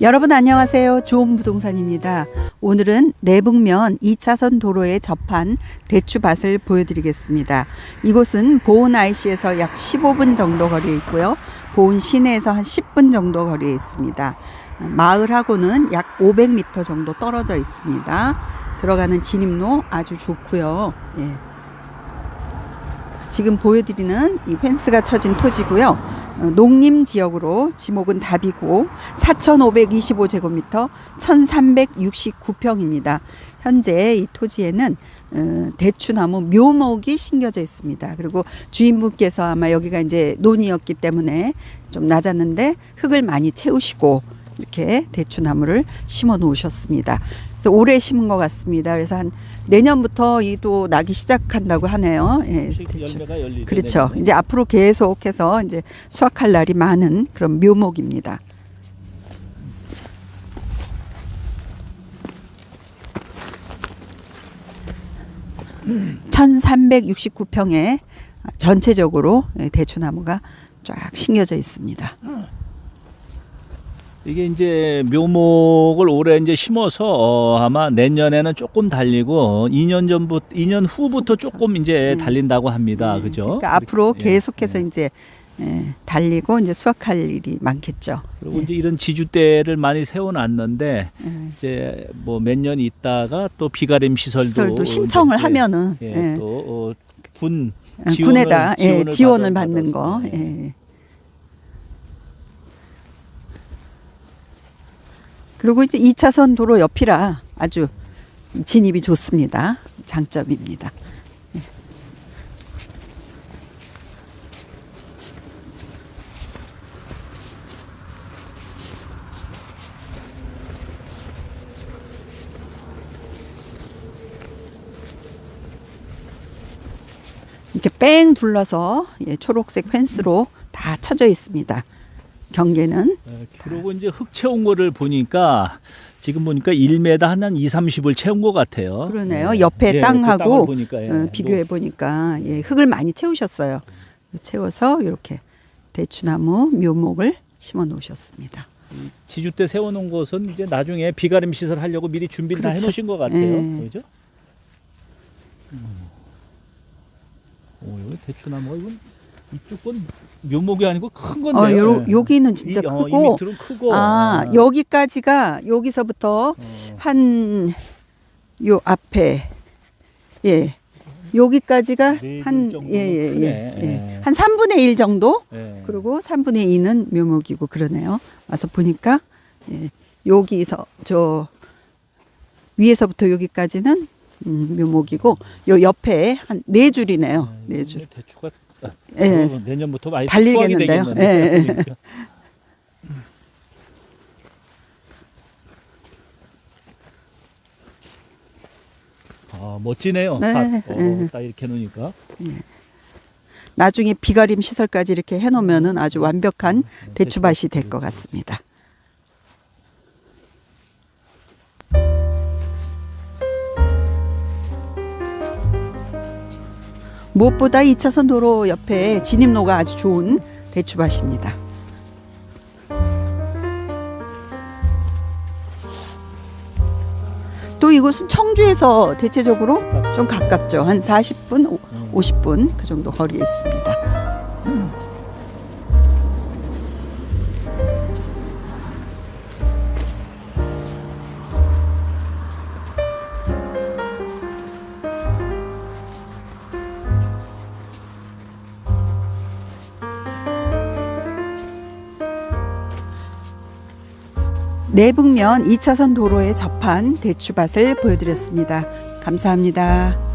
여러분 안녕하세요. 좋은 부동산입니다. 오늘은 내북면 2차선 도로에 접한 대추밭을 보여드리겠습니다. 이곳은 보은 IC에서 약 15분 정도 거리에 있고요. 보은 시내에서 한 10분 정도 거리에 있습니다. 마을하고는 약 500m 정도 떨어져 있습니다. 들어가는 진입로 아주 좋고요. 예. 지금 보여드리는 이 펜스가 쳐진 토지고요. 어, 농림 지역으로 지목은 답이고 4,525제곱미터 1,369평입니다. 현재 이 토지에는 어, 대추나무 묘목이 심겨져 있습니다. 그리고 주인분께서 아마 여기가 이제 논이었기 때문에 좀 낮았는데 흙을 많이 채우시고 이렇게 대추나무를 심어 놓으셨습니다. 그래서 올해 심은 것 같습니다. 그래서 한 내년부터 이 또 나기 시작한다고 하네요. 예, 대추. 그렇죠. 이제 앞으로 계속해서 이제 수확할 날이 많은 그런 묘목입니다. (1369평에) 전체적으로 대추나무가 쫙 심겨져 있습니다. 이게 이제 묘목을 올해 이제 심어서 어, 아마 내년에는 조금 달리고 2년 전부터 2년 후부터 조금 이제 음. 달린다고 합니다. 그죠? 그러니까 앞으로 예, 계속해서 예. 이제 예, 달리고 이제 수확할 일이 많겠죠. 그리고 이제 이런 지주대를 많이 세워놨는데 예. 이제 뭐 몇 년 있다가 또 비가림 시설도 시설도 신청을 이제, 하면은 예, 예. 또군 어, 군에다 예, 지원을 받는 거. 예. 예. 그리고 이제 2차선 도로 옆이라 아주 진입이 좋습니다. 장점입니다. 예. 이렇게 뺑 둘러서 예, 초록색 펜스로 다 쳐져 있습니다. 경계는 예, 그리고 이제 흙 채운 거를 보니까 지금 보니까 1m 한 2, 30을 채운 것 같아요. 그러네요. 예. 옆에 예, 그 땅하고 땅을 보니까, 예. 어, 비교해 보니까 예, 흙을 많이 채우셨어요. 채워서 이렇게 대추나무 묘목을 심어 놓으셨습니다. 지주대 세워놓은 것은 이제 나중에 비가림 시설 하려고 미리 준비를 다 그렇죠. 해놓으신 것 같아요. 예. 그죠? 음. 오, 여기 대추나무 이건 이쪽 건 묘목이 아니고 큰 건데. 어, 요, 여기는 진짜 이, 어, 이 크고 밑으로는 크고. 아, 어. 여기까지가 여기서부터 어. 한 요 앞에 예. 여기까지가 네줄 한 정도는 예, 예, 예, 크네. 예. 예. 한 3분의 1 정도 예. 그리고 3분의 2는 묘목이고 그러네요. 와서 보니까 예, 여기서 저 위에서부터 여기까지는 음, 묘목이고 요 옆에 한 네 줄이네요. 네 줄. 대추가 아, 예. 어, 내년부터 많이 달리겠는데요. 예, 그러니까. 아 멋지네요. 네, 밭. 어, 네. 딱 이렇게 놓으니까. 나중에 비가림 시설까지 이렇게 해놓으면은 아주 완벽한 네, 대추밭이 될 것 같습니다. 무엇보다 2차선 도로 옆에 진입로가 아주 좋은 대추밭입니다. 또 이곳은 청주에서 대체적으로 좀 가깝죠. 한 40분, 음. 50분 그 정도 거리에 있습니다. 내북면 2차선 도로에 접한 대추밭을 보여드렸습니다. 감사합니다.